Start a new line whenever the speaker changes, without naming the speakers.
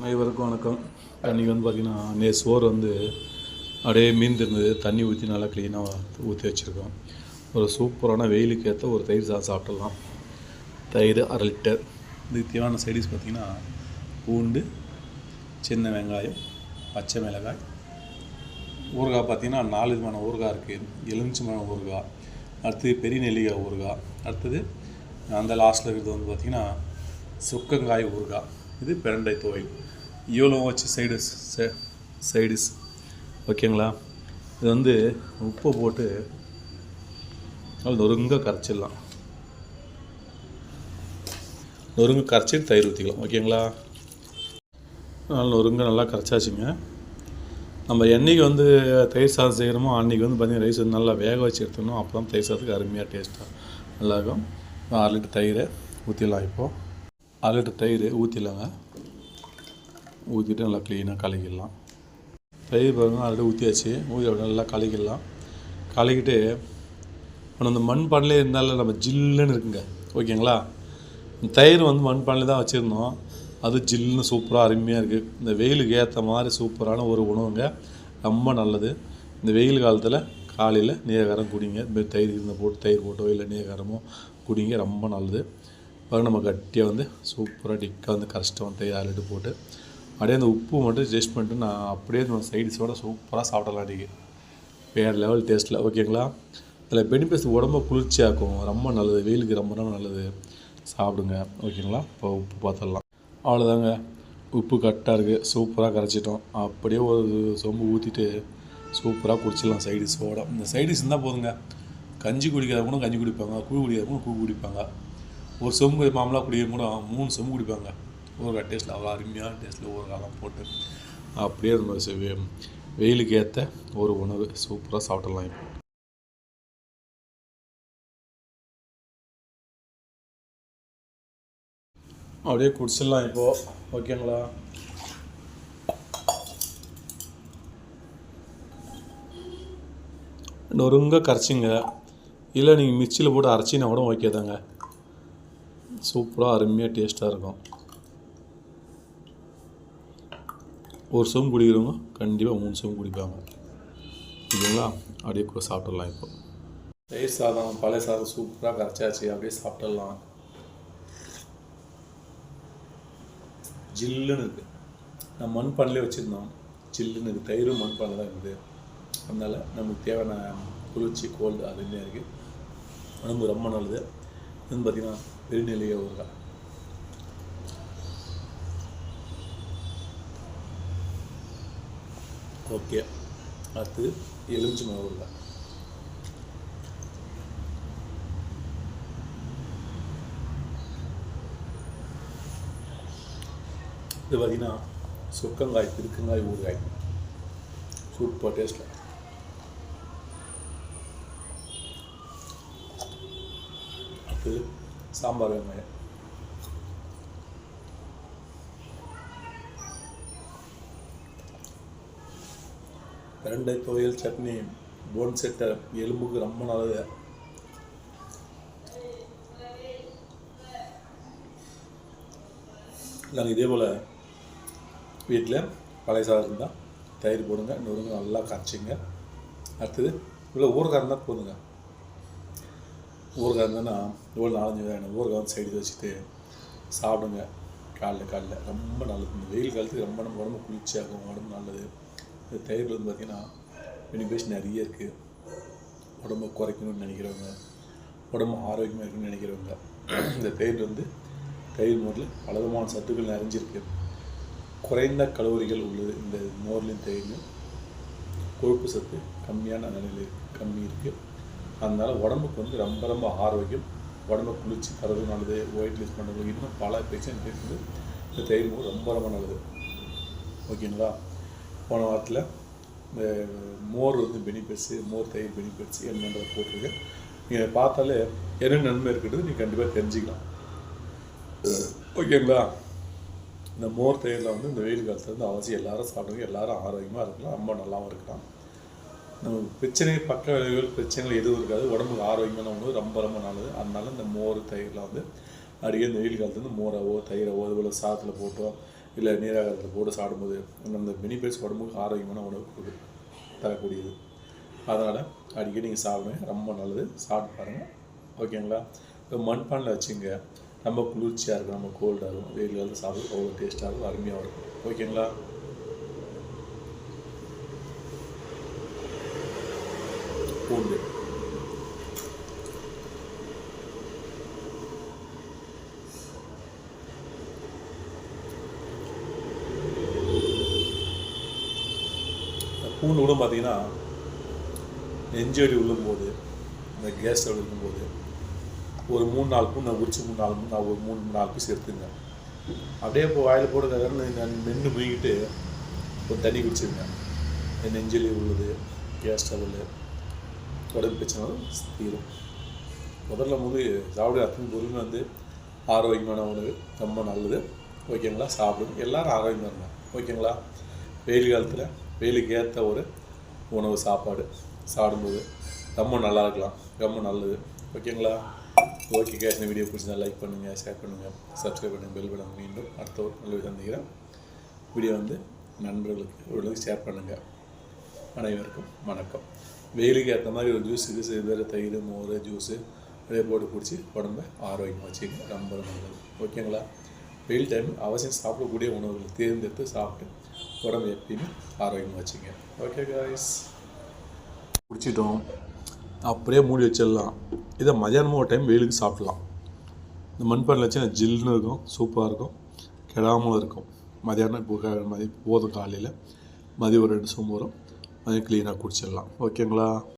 அனைவருக்கும் வணக்கம். அன்றைக்கி வந்து பார்த்திங்கன்னா நே சோறு வந்து அப்படியே மீந்திருந்தது. தண்ணி ஊற்றி நல்லா க்ளீனாக ஊற்றி வச்சுருக்கோம். ஒரு சூப்பரான வெயிலுக்கு ஏற்ற ஒரு தயிர் சாதம் சாப்பிடலாம். தயிர் அரை லிட்டர். இதுக்கு தேவையான சைடிஸ் பார்த்திங்கன்னா பூண்டு சின்ன வெங்காயம் பச்சை மிளகாய். ஊறுகாய் பார்த்திங்கன்னா நாலு விதமான ஊறுகாய் இருக்குது எலுமிச்சம்பழம் ஊறுகாய் அடுத்தது பெரிய நெல்லிக்காய் ஊறுகாய் அடுத்தது அந்த லாஸ்ட்டில் இருக்கிறது வந்து பார்த்திங்கன்னா சுக்கங்காய் ஊறுகாய். இது பிரண்டை துவையல் இவ்வளோ வச்சு சைடிஸ் சைடிஸ் ஓகேங்களா? இது வந்து உப்பு போட்டு அது நொறுங்க கரைச்சிடலாம். நொறுங்க கரைச்சி தயிர் ஊற்றிக்கலாம் ஓகேங்களா? நல்லா நொறுங்க நல்லா கரைச்சாச்சுங்க. நம்ம என்னைக்கு வந்து தயிர் சாதம் செய்கிறோமோ அன்றைக்கி வந்து பார்த்திங்கன்னா ரைஸ் வந்து நல்லா வேக வச்சு எடுத்துக்கணும் அப்போ தான் தயிர் சாதத்துக்கு அருமையாக டேஸ்ட்டாக நல்லாயிருக்கும். அரை லிட்டர் தயிர் ஊற்றிடலாம் இப்போது அரை தயிர் ஊற்றிடலாங்க ஊற்றிட்டு நல்லா க்ளீனாக கலக்கிடலாம். தயிர் பாருங்கள் ஆல்ரெடி ஊற்றியாச்சு ஊற்றி அப்படியே நல்லா கலக்கிடலாம். கலக்கிட்டு இப்போ அந்த மண் பானையிலே இருந்தாலும் நம்ம ஜில்லுன்னு இருக்குங்க. ஓகேங்களா? தயிர் வந்து மண் பானையில் தான் வச்சுருந்தோம். அது ஜில்லுன்னு சூப்பராக அருமையாக இருக்குது இந்த வெயிலுக்கு ஏற்ற மாதிரி சூப்பரான ஒரு உணவுங்க. ரொம்ப நல்லது. இந்த வெயில் காலத்தில் காலையில் நீலகாரம் குடிங்க. இந்த மாதிரி தயிர் இருந்த போட்டு தயிர் போட்டோ இல்லை நீலகாரமோ குடிங்க. ரொம்ப நல்லது. பாருங்க நம்ம கட்டியாக வந்து சூப்பராக டிக்காக வந்து கஷ்டம் வந்து தயிர் போட்டு அப்படியே அந்த உப்பு மட்டும் டேஸ்ட் பண்ணிட்டு நான் அப்படியே நம்ம சைடிஸோட சூப்பராக சாப்பிடலாம் இன்றைக்கி வேறு லெவல் டேஸ்ட்டில் ஓகேங்களா அதில் பெனிஃபிட்ஸ் உடம்ப குளிர்ச்சியாக்கும். ரொம்ப நல்லது. வெயிலுக்கு ரொம்ப ரொம்ப நல்லது. சாப்பிடுங்க. ஓகேங்களா இப்போ உப்பு பார்த்துடலாம். அவ்வளோதாங்க உப்பு கரெக்டாக இருக்குது சூப்பராக கரைச்சிட்டோம். அப்படியே ஒரு சொம்பு ஊற்றிட்டு சூப்பராக குடிச்சிடலாம் சைடிஸோட இந்த சைடிஸ் இருந்தால் போதுங்க. கஞ்சி குடிக்கிறவங்களும் கஞ்சி குடிப்பாங்க. கூழ் குடிக்கிறவங்களும் கூழ் குடிப்பாங்க. ஒரு செம்பு மாமலாக குடிக்கிறவங்க கூட மூணு செம்பு குடிப்பாங்க. ஊறுகாய் டேஸ்ட்டில் அவ்வளோ அருமையான டேஸ்ட்டில் ஊறுகாயெலாம் போட்டு அப்படியே நம்ம செ- வெயிலுக்கு ஏற்ற ஒரு உணவு சூப்பராக சாப்பிடலாம் இப்போ. அப்படியே குடிச்சிடலாம் இப்போது ஓகேங்களா நொறுங்க கரைச்சிங்க. இல்லை நீங்கள் மிக்சியில் போட்டு அரைச்சினா கூட ஓகே தாங்க. சூப்பராக அருமையாக டேஸ்ட்டாக இருக்கும். ஒரு சோம் குடிக்கிறவங்க கண்டிப்பாக மூணு சோம் குடிப்பாங்க. இல்லைங்களா அப்படியே கூட சாப்பிட்றலாம் இப்போ. தயிர் சாதம் பழைய சாதம் சூப்பராக கரைச்சாச்சு அப்படியே சாப்பிட்றலாம் ஜில்லுன்னு இருக்குது நான் மண் பண்ணலே வச்சுருந்தோம். ஜில்லுன்னு இருக்குது தயிரும் மண் பண்ணல தான் இருக்குது. அதனால் நமக்கு தேவையான குளிர்ச்சி கோல்டு அதுமே இருக்குது உடம்பு ரொம்ப நல்லது. இது பார்த்தீங்கன்னா பெருநெல்லியை ஊறுகாய் ஓகே. அடுத்து எலுமிச்சி மரம் ஊறுகாய் இது பார்த்தீங்கன்னா சுக்கங்காய் திருக்கங்காய் ஊறுகாய். சூப்பர் டேஸ்ட்டில் அடுத்து சாம்பார் வெங்காயம் ரெண்டு துவையல் சட்னி போன் செட்டை எலும்புக்கு ரொம்ப நல்லது நாங்கள் இதே போல் வீட்டில் பழைய சாதம் இருந்தால் தயிர் போடுங்க நொறுங்க நல்லா காய்ச்சிங்க. அடுத்தது இவ்வளோ ஊறுகாய் இருந்தால் போதுங்க. ஊறுகாய் இருந்ததுன்னா இவ்வளோ நாலஞ்சு வேணும் ஊறுகாய் வந்து சைடு வச்சுட்டு சாப்பிடுங்க. காலைல காலைல. ரொம்ப நல்லது. இந்த வெயில் காலத்துக்கு ரொம்ப நம்ம உடம்பு குளிர்ச்சியாகும். உடம்பு நல்லது. இந்த தயிர் வந்து பார்த்திங்கன்னா பெனிஃபிட்ஸ் நிறைய இருக்குது உடம்பு குறைக்கணும்னு நினைக்கிறவங்க உடம்பு ஆரோக்கியமாக இருக்குன்னு நினைக்கிறவங்க இந்த தயிர் வந்து தயிர் மோரில் பலவிதமான சத்துக்கள் நிறைஞ்சிருக்கு. குறைந்த கலோரிகள் உள்ளது. இந்த மோர்லையும் தயிர்லையும் கொழுப்பு சத்து கம்மியான நிலையில் கம்மி இருக்குது அதனால் உடம்புக்கு வந்து ரொம்ப ரொம்ப ஆரோக்கியம். உடம்பு குளிர்ச்சி தரது நல்லது ஒயிட் லிஸ்ட் பண்ணுறது இன்னும் பல பேஷண்ட் இருக்குது இந்த தயிர் ரொம்ப ரொம்ப நல்லது. ஓகேங்களா? போன வாரத்தில் இந்த மோர் வந்து பெனிஃபிட்ஸு மோர் தயிர் பெனிஃபிட்ஸ் என்னன்றதை போட்டிருக்கேன். நீங்கள் பார்த்தாலே என்ன நன்மை இருக்கிறது நீங்கள் கண்டிப்பாக தெரிஞ்சுக்கலாம். ஓகேங்களா? இந்த மோர் தயிரில் வந்து இந்த வெயில் காலத்தில் வந்து அவசியம் எல்லாரும் சாப்பிடுங்க எல்லாரும் ஆரோக்கியமாக இருக்கலாம் ரொம்ப நல்லாவும் இருக்கலாம். பிரச்சனை பக்க விளைவுகள் பிரச்சனைகள் எதுவும் இருக்காது. உடம்புக்கு ஆரோக்கியமான உணவு ரொம்ப ரொம்ப நல்லது. அதனால இந்த மோர் தயிரில் வந்து அடிக்க இந்த வெயில் காலத்துல வந்து மோரவோ தயிரவோ அதுபோல் சாதத்தில் போட்டோ இல்லை நீராகாரத்தில் போட்டு சாப்பிடும்போது அந்த மினி பேஸ் உடம்புக்கு ஆரோக்கியமான உணவு தரக்கூடியது. அதனால் அடிக்கடி நீங்கள் சாப்பிடுங்க. ரொம்ப நல்லது. சாப்பிட்டு பாருங்கள் ஓகேங்களா? இப்போ மண்பானில் வச்சுங்க. ரொம்ப குளிர்ச்சியாக இருக்கும். நம்ம கோல்டாக இருக்கும். வெயில் காலத்தில் சாப்பிட அவ்வளோ டேஸ்ட்டாக இருக்கும். அருமையாக இருக்கும். ஓகேங்களா? பூண்டு பூண்டு கூட பார்த்தீங்கன்னா நெஞ்சடி விழும்போது இந்த கேஸ் விழுக்கும்போது ஒரு மூணு நாலு பூண்டு நான் உரிச்சு மூணு நாலு நான் ஒரு மூணு நாலு பீஸ் எடுத்துங்க. அப்படியே இப்போ வாயில் போடுறதுக்காக நான் மென்று முழுங்கிட்டு ஒரு தண்ணி குடிச்சிருங்க. இந்த நெஞ்சலி உள்ளது கேஸ் ஸ்டவ்வில் உடம்பு பிரச்சனை தீரும். முதல்ல வந்து சாப்பிட அத்தனை பொருளுமே வந்து ஆரோக்கியமான உணவு. ரொம்ப நல்லது. ஓகேங்களா? சாப்பிடுங்க. எல்லாரும் ஆரோக்கியமாக இருந்தாங்க ஓகேங்களா? வெயில் காலத்தில் வெயிலுக்கு ஏற்ற ஒரு உணவு சாப்பாடு சாப்பிடும்போது ரொம்ப நல்லா இருக்கலாம். ரொம்ப நல்லது. ஓகேங்களா? ஓகே கேஷ் இந்த வீடியோ பிடிச்சிருந்தா லைக் பண்ணுங்கள் ஷேர் பண்ணுங்கள் சப்ஸ்கிரைப் பண்ணுங்கள் பெல் பட்டன் மீண்டும் அடுத்த ஒரு நல்ல சந்திக்கிறேன். வீடியோ வந்து நண்பர்களுக்கு இவர்களுக்கு ஷேர் பண்ணுங்கள் அனைவருக்கும் வணக்கம். வெயிலுக்கு ஏற்ற மாதிரி ஒரு ஜூஸ் கீஸ் வேறு தயிர் மோர் ஜூஸு அப்படியே போட்டு குடிச்சு உடம்ப ஆரோக்கியமாக வச்சுக்கோங்க. ரொம்ப நல்லது. ஓகேங்களா வெயில் டைம் அவசியம் சாப்பிடக்கூடிய உணவுகளை தேர்ந்தெடுத்து சாப்பிட்டு உடம்பு எப்பயுமே ஆரோக்கியமாக வச்சுங்க. ஓகே காய்ஸ் குடிச்சிட்டோம். அப்படியே மூடி வச்சிடலாம். இதை மதியானமும் ஒரு டைம் வெயிலுக்கு சாப்பிடலாம். இந்த மண்பானையில் வச்சு ஜில்லுன்னு இருக்கும் சூப்பராக இருக்கும் கெடாமலும் இருக்கும். மதியானம் இப்போ மதியம் போதும் காலையில். மதியம் ஒரு ரெண்டு சொம்பு வரும். அது க்ளீனாக குடிச்சிடலாம். ஓகேங்களா